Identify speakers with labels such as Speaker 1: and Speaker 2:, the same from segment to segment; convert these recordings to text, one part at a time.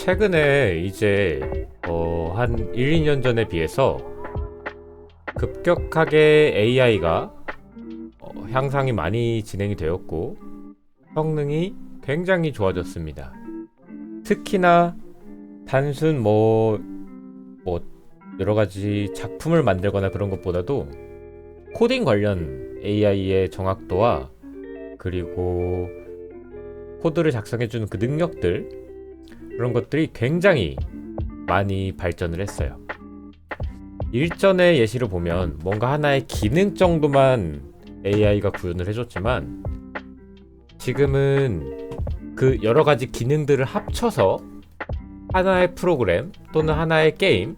Speaker 1: 최근에 이제 어, 한 1, 2년 전에 비해서 급격하게 AI가 어, 향상이 많이 진행이 되었고 성능이 굉장히 좋아졌습니다. 특히나 단순 뭐, 뭐 여러 가지 작품을 만들거나 그런 것보다도 코딩 관련 AI의 정확도와 그리고 코드를 작성해주는 그 능력들 그런 것들이 굉장히 많이 발전을 했어요. 일전의 예시를 보면 뭔가 하나의 기능 정도만 AI가 구현을 해줬지만 지금은 그 여러 가지 기능들을 합쳐서 하나의 프로그램 또는 하나의 게임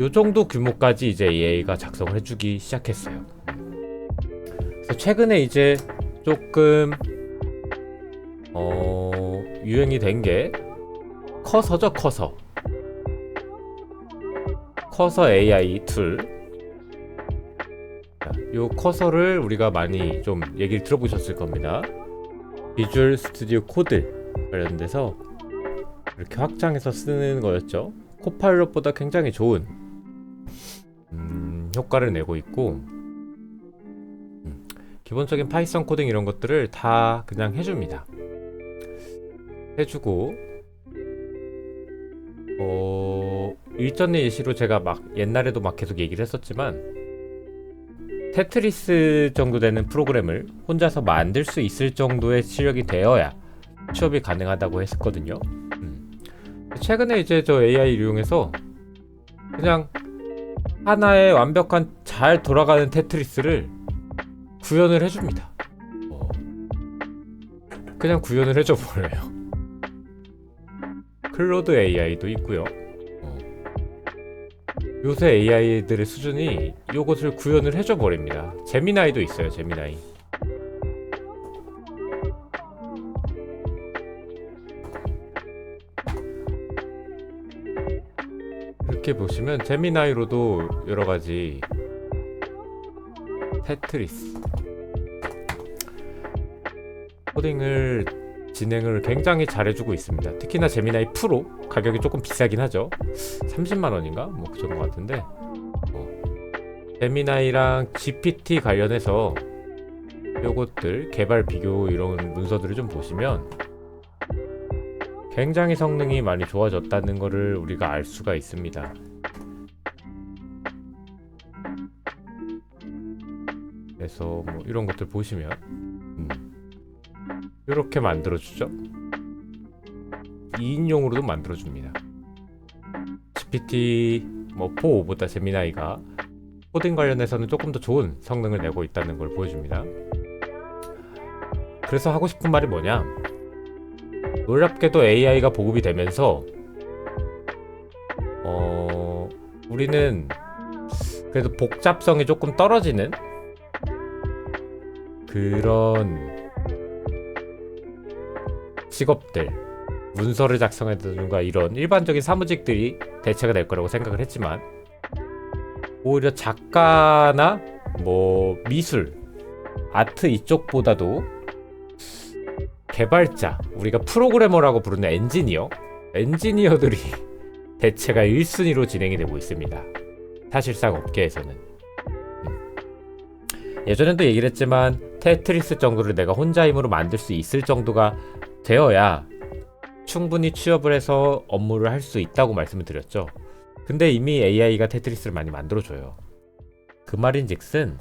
Speaker 1: 요 정도 규모까지 이제 AI가 작성을 해주기 시작했어요. 그래서 최근에 이제 조금 어 유행이 된 게 커서죠 커서 커서 AI 툴. 자, 요 커서를 우리가 많이 좀 얘기를 들어보셨을 겁니다. 비주얼 스튜디오 코드 관련돼서 이렇게 확장해서 쓰는 거였죠. 코파일럿보다 굉장히 좋은 음, 효과를 내고 있고 음, 기본적인 파이썬 코딩 이런 것들을 다 그냥 해줍니다. 해주고 어, 일전의 예시로 제가 막 옛날에도 막 계속 얘기를 했었지만 테트리스 정도 되는 프로그램을 혼자서 만들 수 있을 정도의 실력이 되어야 취업이 가능하다고 했었거든요. 음. 최근에 이제 저 AI 를 이용해서 그냥 하나의 완벽한 잘 돌아가는 테트리스를 구현을 해줍니다. 어. 그냥 구현을 해줘 버려요. 클로드 AI도 있고요. 어. 요새 AI들의 수준이 요것을 구현을 해줘 버립니다. 제미나이도 있어요. 제미나이. 이렇게 보시면 제미나이로도 여러 가지 테트리스 코딩을 진행을 굉장히 잘해주고 있습니다. 특히나 제미나이 프로 가격이 조금 비싸긴 하죠. 30만 원인가 뭐 그 정도 같은데 어. 제미나이랑 GPT 관련해서 요것들 개발 비교 이런 문서들을 좀 보시면 굉장히 성능이 많이 좋아졌다는 것을 우리가 알 수가 있습니다. 그래서 뭐 이런 것들 보시면 음. 이렇게 만들어주죠. 2인용으로도 만들어줍니다. GPT 뭐 4보다 제미나이가 코딩 관련해서는 조금 더 좋은 성능을 내고 있다는 걸 보여줍니다. 그래서 하고 싶은 말이 뭐냐? 놀랍게도 AI가 보급이 되면서 어 우리는 그래도 복잡성이 조금 떨어지는 그런 직업들 문서를 작성해두는가 이런 일반적인 사무직들이 대체가 될 거라고 생각을 했지만 오히려 작가나 뭐 미술 아트 이쪽보다도 개발자 우리가 프로그래머라고 부르는 엔지니어 엔지니어들이 대체가 1순위로 진행이 되고 있습니다 사실상 업계에서는 음. 예전에도 얘기를 했지만 테트리스 정도를 내가 혼자 힘으로 만들 수 있을 정도가 되어야 충분히 취업을 해서 업무를 할 수 있다고 말씀을 드렸죠. 근데 이미 AI가 테트리스를 많이 만들어줘요. 그 말인 즉슨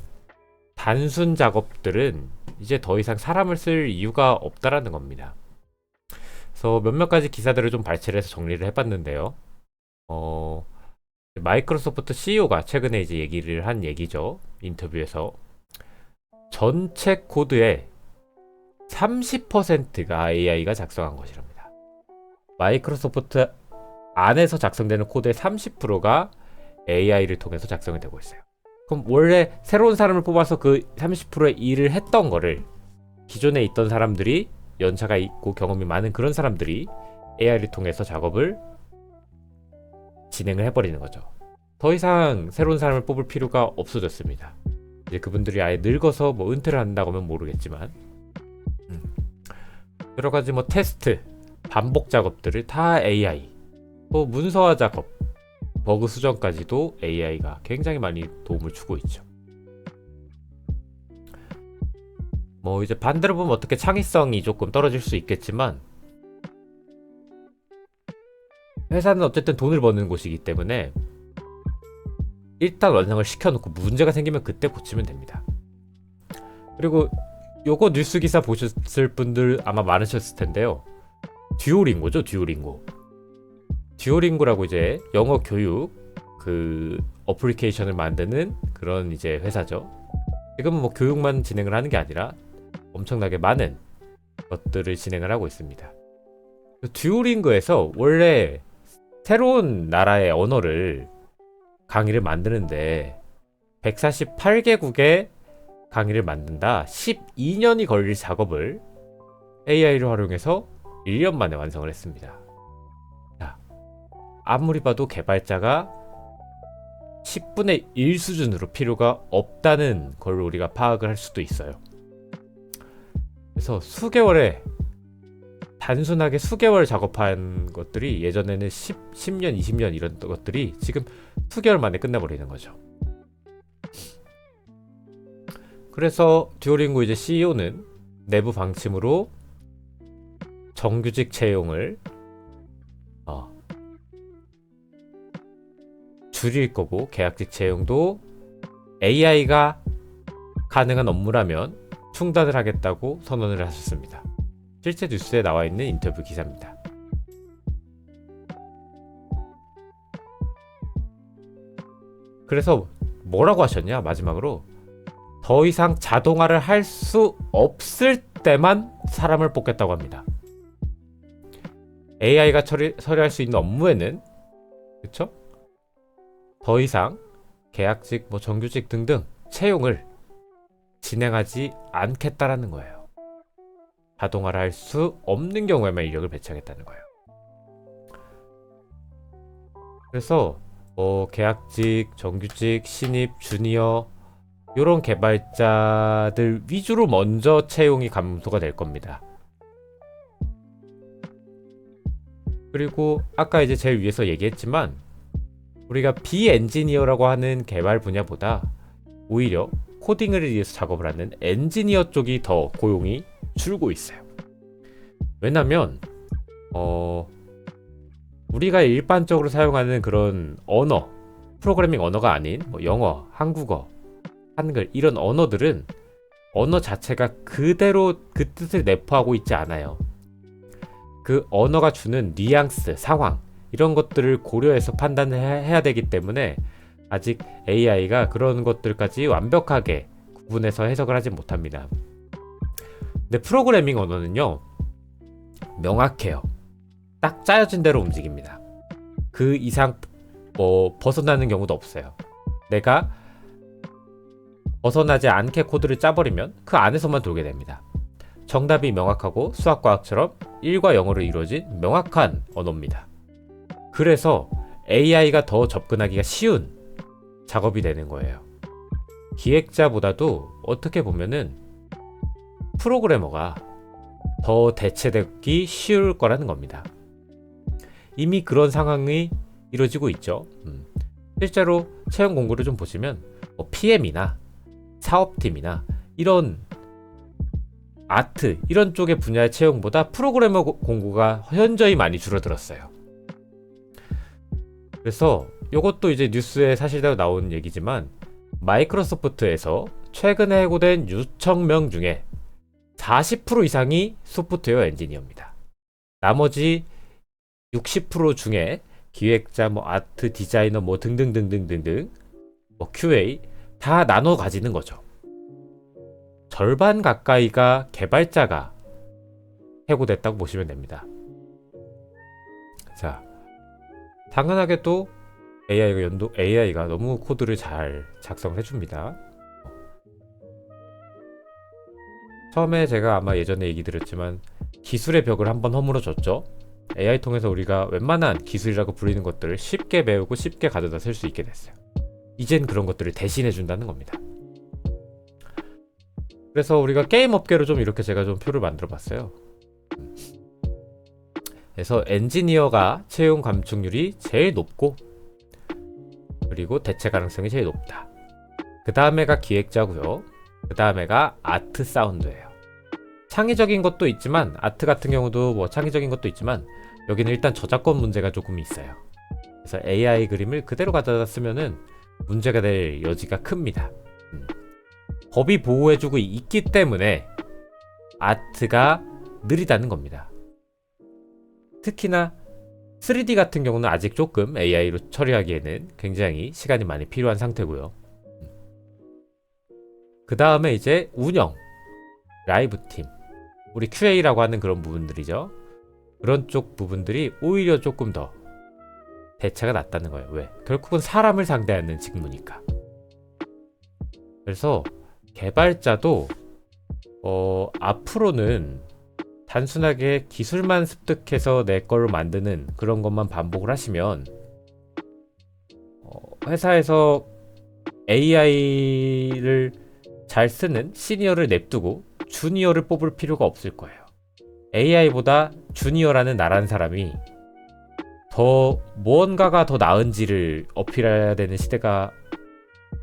Speaker 1: 단순 작업들은 이제 더 이상 사람을 쓸 이유가 없다라는 겁니다. 그래서 몇몇 가지 기사들을 좀 발췌를 해서 정리를 해봤는데요. 어, 마이크로소프트 CEO가 최근에 이제 얘기를 한 얘기죠. 인터뷰에서. 전체 코드에 30%가 AI가 작성한 것이랍니다. 마이크로소프트 안에서 작성되는 코드의 30%가 AI를 통해서 작성이 되고 있어요. 그럼 원래 새로운 사람을 뽑아서 그 30%의 일을 했던 거를 기존에 있던 사람들이 연차가 있고 경험이 많은 그런 사람들이 AI를 통해서 작업을 진행을 해버리는 거죠. 더 이상 새로운 사람을 뽑을 필요가 없어졌습니다. 이제 그분들이 아예 늙어서 뭐 은퇴를 한다고 하면 모르겠지만 음. 여러 가지 뭐 테스트 반복 작업들을 다 AI, 또 문서화 작업, 버그 수정까지도 AI가 굉장히 많이 도움을 주고 있죠. 뭐 이제 반대로 보면 어떻게 창의성이 조금 떨어질 수 있겠지만 회사는 어쨌든 돈을 버는 곳이기 때문에 일단 완성을 시켜놓고 문제가 생기면 그때 고치면 됩니다. 그리고 요거 뉴스 기사 보셨을 분들 아마 많으셨을 텐데요. 듀오링고죠, 듀오링고. 듀오링고라고 이제 영어 교육 그 어플리케이션을 만드는 그런 이제 회사죠. 지금은 뭐 교육만 진행을 하는 게 아니라 엄청나게 많은 것들을 진행을 하고 있습니다. 듀오링고에서 원래 새로운 나라의 언어를 강의를 만드는데 148개국의 강의를 만든다 12년이 걸릴 작업을 AI를 활용해서 1년 만에 완성을 했습니다. 자, 아무리 봐도 개발자가 10분의 1 수준으로 필요가 없다는 걸 우리가 파악을 할 수도 있어요. 그래서 수개월에 단순하게 수개월 작업한 것들이 예전에는 10, 10년, 20년 이런 것들이 지금 수개월 만에 끝나버리는 거죠. 그래서 듀오링고 이제 CEO는 내부 방침으로 정규직 채용을 어, 줄일 거고 계약직 채용도 AI가 가능한 업무라면 중단을 하겠다고 선언을 하셨습니다. 실제 뉴스에 나와 있는 인터뷰 기사입니다. 그래서 뭐라고 하셨냐 마지막으로 더 이상 자동화를 할 수 없을 때만 사람을 뽑겠다고 합니다. AI가 처리, 처리할 수 있는 업무에는 그렇죠? 더 이상 계약직, 뭐 정규직 등등 채용을 진행하지 않겠다라는 거예요. 자동화를 할 수 없는 경우에만 인력을 배치하겠다는 거예요. 그래서 뭐 계약직, 정규직, 신입, 주니어 이런 개발자들 위주로 먼저 채용이 감소가 될 겁니다. 그리고 아까 이제 제일 위에서 얘기했지만 우리가 비엔지니어라고 하는 개발 분야보다 오히려 코딩을 위해서 작업을 하는 엔지니어 쪽이 더 고용이 줄고 있어요. 왜냐면 어 우리가 일반적으로 사용하는 그런 언어 프로그래밍 언어가 아닌 뭐 영어, 한국어, 한글 이런 언어들은 언어 자체가 그대로 그 뜻을 내포하고 있지 않아요. 그 언어가 주는 뉘앙스, 상황 이런 것들을 고려해서 판단을 해야 되기 때문에 아직 AI가 그런 것들까지 완벽하게 구분해서 해석을 하지 못합니다. 근데 프로그래밍 언어는요 명확해요. 딱 짜여진 대로 움직입니다. 그 이상 뭐 벗어나는 경우도 없어요. 내가 벗어나지 않게 코드를 짜버리면 그 안에서만 돌게 됩니다. 정답이 명확하고 수학과학처럼 1과 0으로 이루어진 명확한 언어입니다. 그래서 AI가 더 접근하기가 쉬운 작업이 되는 거예요. 기획자보다도 어떻게 보면은 프로그래머가 더 대체되기 쉬울 거라는 겁니다. 이미 그런 상황이 이루어지고 있죠. 음. 실제로 채용 공고를 좀 보시면 뭐 PM이나 사업팀이나 이런 아트 이런 쪽의 분야의 채용보다 프로그래머 공고가 현저히 많이 줄어들었어요. 그래서 이것도 이제 뉴스에 사실대로 나온 얘기지만 마이크로소프트에서 최근에 해고된 6천 명 중에 40% 이상이 소프트웨어 엔지니어입니다. 나머지 60% 중에 기획자, 뭐 아트, 디자이너, 뭐 등등등등등등, 뭐 QA 다 나눠 가지는 거죠. 절반 가까이가 개발자가 해고됐다고 보시면 됩니다. 자, 당연하게 또 AI가 연도 AI가 너무 코드를 잘 작성을 해줍니다. 처음에 제가 아마 예전에 얘기 드렸지만 기술의 벽을 한번 허물어줬죠. AI 통해서 우리가 웬만한 기술이라고 부르는 것들을 쉽게 배우고 쉽게 가져다 쓸 수 있게 됐어요. 이젠 그런 것들을 대신해 준다는 겁니다. 그래서 우리가 게임 업계로 좀 이렇게 제가 좀 표를 만들어 봤어요. 그래서 엔지니어가 채용 감축률이 제일 높고 그리고 대체 가능성이 제일 높다. 그 다음에가 기획자고요. 그 다음에가 아트 사운드예요. 창의적인 것도 있지만 아트 같은 경우도 뭐 창의적인 것도 있지만 여기는 일단 저작권 문제가 조금 있어요. 그래서 AI 그림을 그대로 가져다 쓰면은 문제가 될 여지가 큽니다. 음. 법이 보호해주고 있기 때문에 아트가 느리다는 겁니다. 특히나 3D 같은 경우는 아직 조금 AI로 처리하기에는 굉장히 시간이 많이 필요한 상태고요. 그 다음에 이제 운영, 라이브 팀, 우리 QA라고 하는 그런 부분들이죠. 그런 쪽 부분들이 오히려 조금 더 대체가 낫다는 거예요. 왜? 결국은 사람을 상대하는 직무니까. 그래서 개발자도 어, 앞으로는 단순하게 기술만 습득해서 내 걸로 만드는 그런 것만 반복을 하시면 어, 회사에서 AI를 잘 쓰는 시니어를 냅두고 주니어를 뽑을 필요가 없을 거예요. AI보다 주니어라는 나란 사람이 더 무언가가 더 나은지를 어필해야 되는 시대가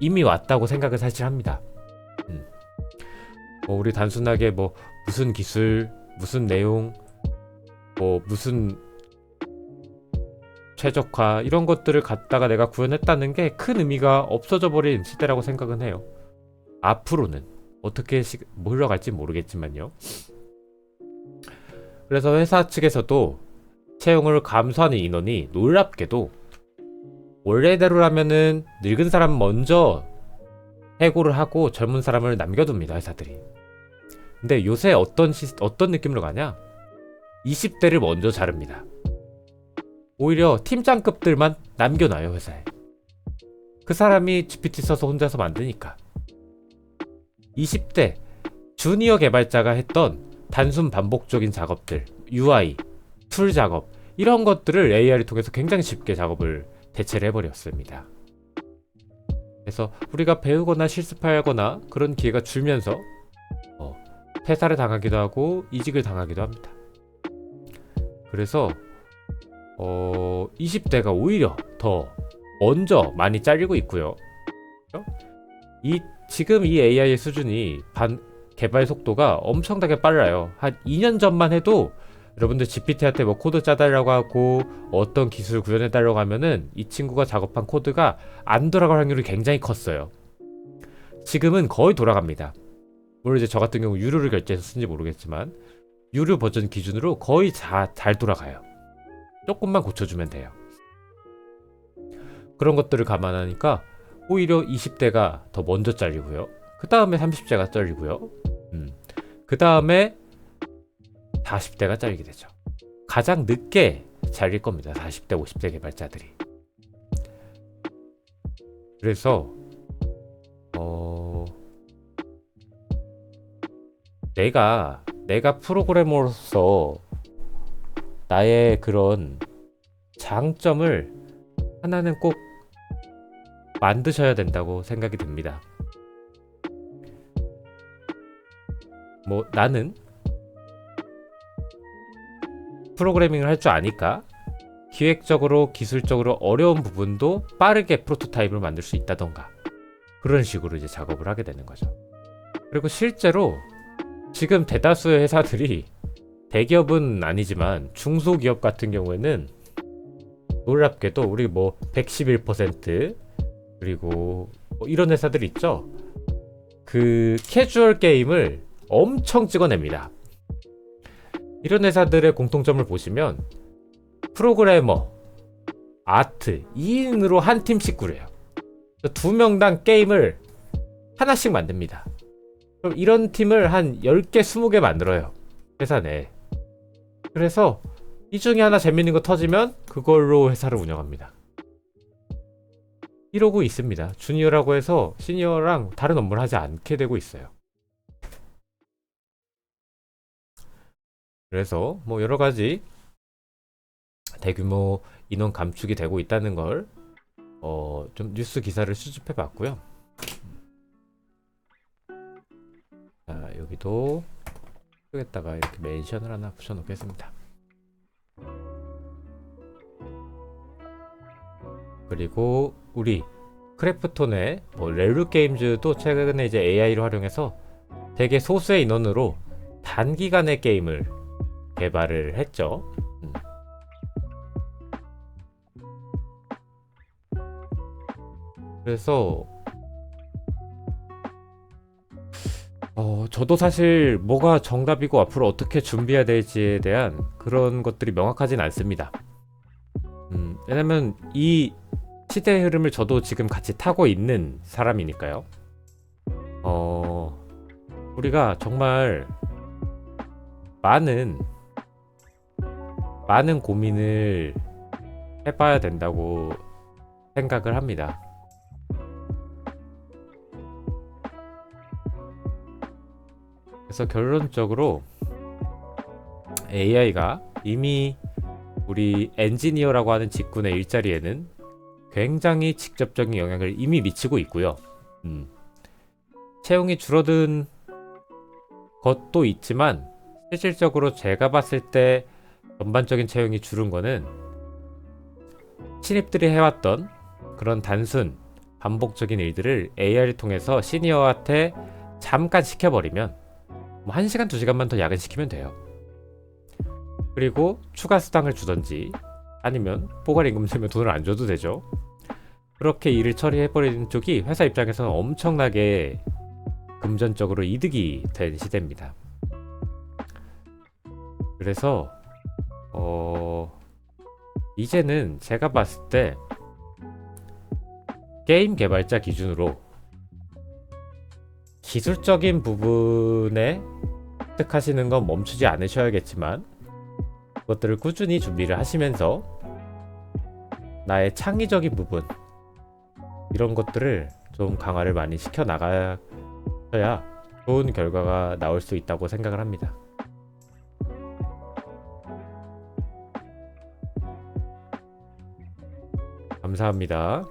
Speaker 1: 이미 왔다고 생각을 사실 합니다. 음. 뭐 우리 단순하게 뭐 무슨 기술, 무슨 내용, 뭐 무슨 최적화 이런 것들을 갖다가 내가 구현했다는 게 큰 의미가 없어져 버린 시대라고 생각은 해요. 앞으로는 어떻게 시, 뭐 흘러갈지 모르겠지만요. 그래서 회사 측에서도 채용을 감소하는 인원이 놀랍게도 원래대로라면은 늙은 사람 먼저 해고를 하고 젊은 사람을 남겨둡니다 회사들이. 근데 요새 어떤 시, 어떤 느낌으로 가냐? 20대를 먼저 자릅니다. 오히려 팀장급들만 남겨놔요 회사에. 그 사람이 GPT 써서 혼자서 만드니까. 20대 주니어 개발자가 했던 단순 반복적인 작업들, UI, 툴 작업 이런 것들을 AI를 통해서 굉장히 쉽게 작업을 대체를 해버렸습니다. 그래서 우리가 배우거나 실습하거나 그런 기회가 줄면서 어, 퇴사를 당하기도 하고 이직을 당하기도 합니다. 그래서 어, 20대가 오히려 더 먼저 많이 잘리고 있고요. 이 지금 이 AI의 수준이 반 개발 속도가 엄청나게 빨라요. 한 2년 전만 해도 여러분들 GPT한테 뭐 코드 짜달라고 하고 어떤 기술 구현해 달라고 하면은 이 친구가 작업한 코드가 안 돌아갈 확률이 굉장히 컸어요. 지금은 거의 돌아갑니다. 물론 이제 저 같은 경우 유료를 결제해서 쓴지 모르겠지만 유료 버전 기준으로 거의 다 잘 돌아가요. 조금만 고쳐주면 돼요. 그런 것들을 감안하니까 오히려 20대가 더 먼저 잘리고요. 그 다음에 30대가 잘리고요. 음. 그 다음에 40대가 잘리게 되죠. 가장 늦게 잘릴 겁니다. 40대, 50대 개발자들이. 그래서 어 내가 내가 프로그래머로서 나의 그런 장점을 하나는 꼭 만드셔야 된다고 생각이 듭니다. 뭐 나는 프로그래밍을 할 줄 아니까 기획적으로 기술적으로 어려운 부분도 빠르게 프로토타입을 만들 수 있다던가 그런 식으로 이제 작업을 하게 되는 거죠. 그리고 실제로 지금 대다수의 회사들이 대기업은 아니지만 중소기업 같은 경우에는 놀랍게도 우리 뭐 111% 그리고 뭐 이런 회사들 있죠. 그 캐주얼 게임을 엄청 찍어냅니다. 이런 회사들의 공통점을 보시면 프로그래머, 아트 2인으로 한 팀씩 꾸려요. 두 명당 게임을 하나씩 만듭니다. 그럼 이런 팀을 한 10개, 20개 만들어요. 회사 내에. 그래서 이 중에 하나 재밌는 거 터지면 그걸로 회사를 운영합니다. 이러고 있습니다. 주니어라고 해서 시니어랑 다른 업무를 하지 않게 되고 있어요. 그래서 뭐 여러 가지 대규모 인원 감축이 되고 있다는 걸 어 좀 뉴스 기사를 수집해 봤고요. 자 여기도 여기다가 이렇게 멘션을 하나 붙여놓겠습니다. 그리고 우리 크래프톤의 뭐 렐루 게임즈도 최근에 이제 AI를 활용해서 되게 소수의 인원으로 단기간의 게임을 개발을 했죠. 음. 그래서 어, 저도 사실 뭐가 정답이고 앞으로 어떻게 준비해야 될지에 대한 그런 것들이 명확하진 않습니다. 음, 왜냐면 이 시대의 흐름을 저도 지금 같이 타고 있는 사람이니까요. 어, 우리가 정말 많은, 많은 고민을 해봐야 된다고 생각을 합니다. 그래서 결론적으로 AI가 이미 우리 엔지니어라고 하는 직군의 일자리에는 굉장히 직접적인 영향을 이미 미치고 있고요. 음. 채용이 줄어든 것도 있지만 실질적으로 제가 봤을 때 전반적인 채용이 줄은 거는 신입들이 해왔던 그런 단순 반복적인 일들을 AI를 통해서 시니어한테 잠깐 시켜버리면 뭐 1시간, 2시간만 더 야근시키면 돼요. 그리고 추가 수당을 주던지 아니면 포괄 임금 주면 돈을 안 줘도 되죠. 그렇게 일을 처리해버리는 쪽이 회사 입장에서는 엄청나게 금전적으로 이득이 된 시대입니다. 그래서 어 이제는 제가 봤을 때 게임 개발자 기준으로 기술적인 부분에 획득하시는 건 멈추지 않으셔야겠지만 그것들을 꾸준히 준비를 하시면서 나의 창의적인 부분 이런 것들을 좀 강화를 많이 시켜 나가셔야 좋은 결과가 나올 수 있다고 생각을 합니다. 감사합니다.